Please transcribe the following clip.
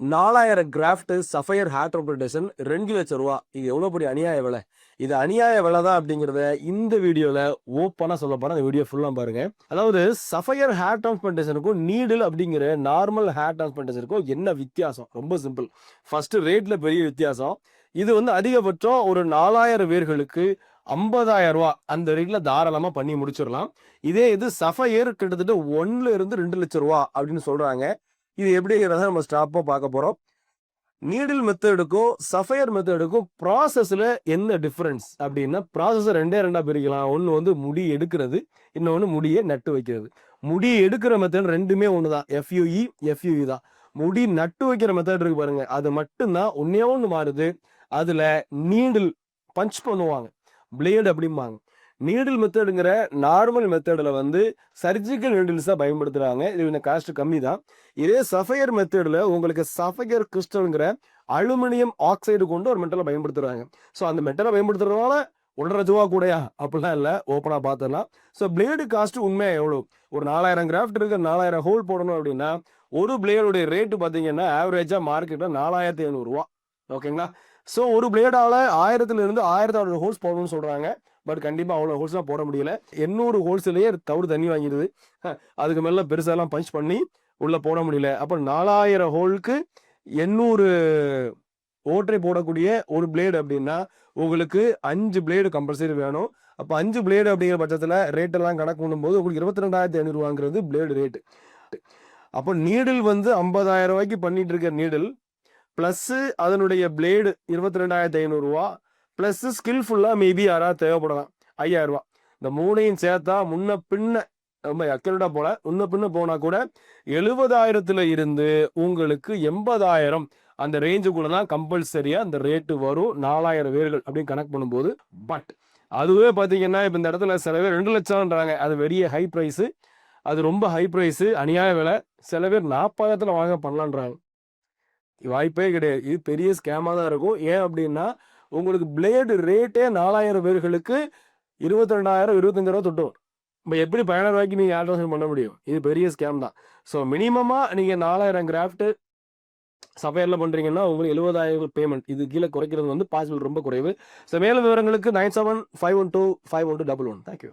நாலாயிரம் craft sapphire had ட்ரான்ஸ்பிளேஷன் ரெண்டு லட்சம் ரூபா. இது எவ்வளோ பெரிய அநியாய விலை? இது அநியாய விலை தான் அப்படிங்கிறத இந்த வீடியோவில் ஓப்பனாக சொல்ல போகிறேன் அந்த வீடியோ ஃபுல்லாக பாருங்க. அதாவது சஃபயர் ஹேர் டிரான்ஸ்பிளேஷனுக்கும் நீடில் அப்படிங்கிற நார்மல் ஹேர் டிரான்ஸ்பிளேஷனுக்கும் என்ன வித்தியாசம்? ரொம்ப சிம்பிள் ஃபர்ஸ்ட் ரேட்டில் பெரிய வித்தியாசம். இது வந்து அதிகபட்சம் ஒரு நாலாயிரம் பேர்களுக்கு ஐம்பதாயிரம் ரூபா. அந்த ரேட்டில் தாராளமாக பண்ணி முடிச்சிடலாம். இதே இது சஃபயர் கிட்டத்தட்ட ஒன்னுல இருந்து ரெண்டு லட்சம் ரூபா அப்படின்னு சொல்கிறாங்க இது எப்படிங்கிறத நம்ம ஸ்டாப்பாக பார்க்க போகிறோம் நீடில் மெத்தடுக்கும் சஃபயர் மெத்தடுக்கும் ப்ராசஸில் என்ன டிஃப்ரென்ஸ் அப்படின்னா ப்ராசஸை ரெண்டே ரெண்டாக பிரிக்கலாம். ஒன்று வந்து முடி எடுக்கிறது இன்னொன்று முடியை நட்டு வைக்கிறது. முடி எடுக்கிற மெத்தட் ரெண்டுமே ஒன்று தான் எஃப்யூஇ எஃப்யூஇ தான். முடி நட்டு வைக்கிற மெத்தட் இருக்கு பாருங்க. அது மட்டும்தான் ஒன்றே ஒன்று மாறுது. அதில் நீடில் பஞ்ச் பண்ணுவாங்க. பிளேடு அப்படிம்பாங்க. நீடில் மெத்தடுங்கிற நார்மல் மெத்தடில் வந்து சர்ஜிக்கல் நீடில்ஸாக பயன்படுத்துகிறாங்க இது கொஞ்சம் காஸ்ட் கம்மி தான் இதே சஃபையர் மெத்தடில் உங்களுக்கு சஃபையர் கிறிஸ்டல்ங்கிற அலுமினியம் ஆக்சைடு கொண்டு ஒரு மெட்டலை பயன்படுத்துகிறாங்க ஸோ அந்த மெட்டலை பயன்படுத்துறதுனால ஒன்றரை ரூபா கூடயா? அப்படிலாம் இல்லை. ஓப்பனாக பார்த்துடலாம் ஸோ பிளேடு காஸ்ட் உண்மையாக எவ்வளோ ஒரு நாலாயிரம் கிராஃப்ட் இருக்க நாலாயிரம் ஹோல் போடணும் அப்படின்னா ஒரு பிளேடுடைய ரேட்டு பார்த்தீங்கன்னா ஆவரேஜாக மார்க்கெட்டில் நாலாயிரத்தி ஐநூறுரூவா ஓகேங்களா ஸோ ஒரு பிளேடால் ஆயிரத்துல இருந்து ஆயிரத்தி அறுநூறு ஹோல்ஸ் போடணும்னு சொல்கிறாங்க பட் கண்டிப்பாக அவ்வளோ ஹோல்ஸ்லாம் போட முடியல. எண்ணூறு ஹோல்ஸ்லேயே தவறு தண்ணி வாங்கிடுது. அதுக்கு மேலே பெருசாலாம் பஞ்ச் பண்ணி உள்ளே போட முடியல. அப்போ நாலாயிரம் ஹோலுக்கு எண்ணூறு ஓட்டை போடக்கூடிய ஒரு பிளேடு அப்படின்னா உங்களுக்கு அஞ்சு பிளேடு கம்பல்சரி வேணும். அப்போ அஞ்சு பிளேடு அப்படிங்கிற பட்சத்தில் ரேட்டெல்லாம் கணக்கு பண்ணும்போது உங்களுக்கு இருபத்தி ரெண்டாயிரத்தி ஐநூறுவாங்கிறது பிளேடு ரேட்டு அப்போ நீடில் வந்து ஐம்பதாயிரம் ரூபாய்க்கு பண்ணிட்டு இருக்க நீடில் ப்ளஸ்ஸு அதனுடைய பிளேடு இருபத்தி ரெண்டாயிரத்தி ஐநூறுரூவா ப்ளஸ்ஸு ஸ்கில்ஃபுல்லாக மேபி யாராவது தேவைப்படலாம். ஐயாயிரம் ரூபா இந்த மூணையும் சேர்த்தா முன்ன பின்ன ரொம்ப அக்கரடாக போல முன்ன பின்ன போனால் கூட எழுபதாயிரத்துல இருந்து உங்களுக்கு எண்பதாயிரம். அந்த ரேஞ்சுக்குள்ள தான் கம்பல்சரியாக அந்த ரேட்டு வரும். நாலாயிரம் பேர்கள் அப்படின்னு கணக்கு பண்ணும்போது பட் அதுவே பார்த்தீங்கன்னா இப்போ இந்த இடத்துல சில பேர் ரெண்டு லட்சம்ன்றாங்க. அது பெரிய ஹை ப்ரைஸு அது ரொம்ப ஹை ப்ரைஸு அநியாய விலை. சில பேர் நாற்பதாயிரத்தில் வாங்க பண்ணலான்றாங்க. வாய்ப்பே கிடையாது. இது பெரிய ஸ்கேமாக தான் இருக்கும். ஏன் அப்படின்னா உங்களுக்கு பிளேடு ரேட்டே நாலாயிரம் பேர்களுக்கு இருபத்தி ரெண்டாயிரம் இருபத்தஞ்சாயிரம் தொட்டு வரும். இப்போ எப்படி பதினாயிரம் ரூபாய்க்கு நீங்கள் ஆல்ட்ரேஷன் பண்ண முடியும்? இது பெரிய ஸ்கேம் தான். ஸோ மினிமமாக நீங்கள் நாலாயிரம் கிராஃப்ட்டு சஃபையரில் பண்ணுறீங்கன்னா உங்களுக்கு எழுபதாயிரம் பேமெண்ட் இது கீழே குறைக்கிறது வந்து பாசிபிள் ரொம்ப குறைவு. ஸோ மேலும் விவரங்களுக்கு nine seven five one two five one two double one. Thank you